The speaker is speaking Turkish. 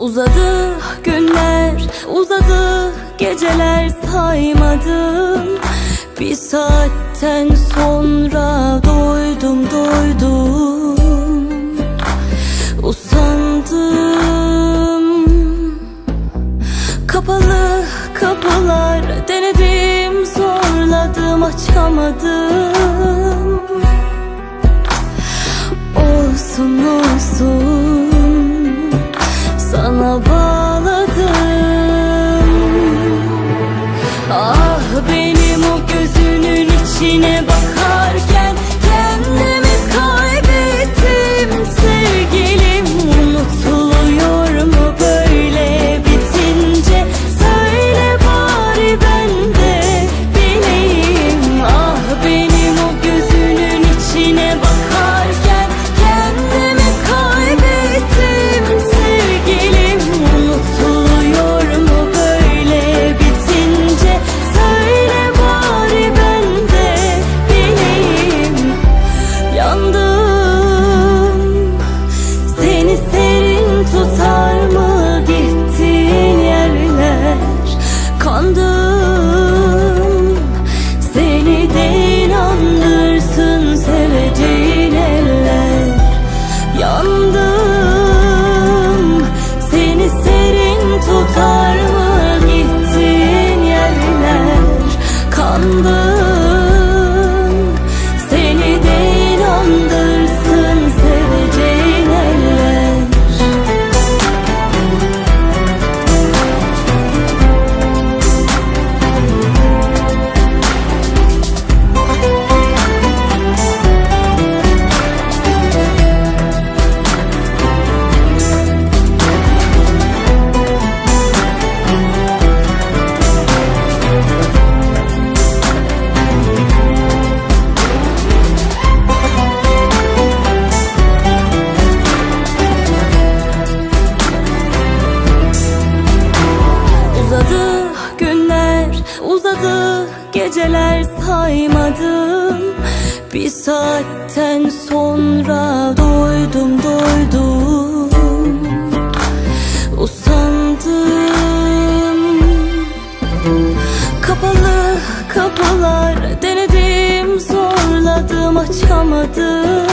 Uzadı günler, uzadı geceler saymadım. Bir saatten sonra doydum doydum. Usandım. Kapalı kapılar denedim zorladım açamadım. The. uzadı Geceler saymadım. Bir saatten sonra doydum doydum Usandım. Kapalı kapılar denedim Zorladım açamadım.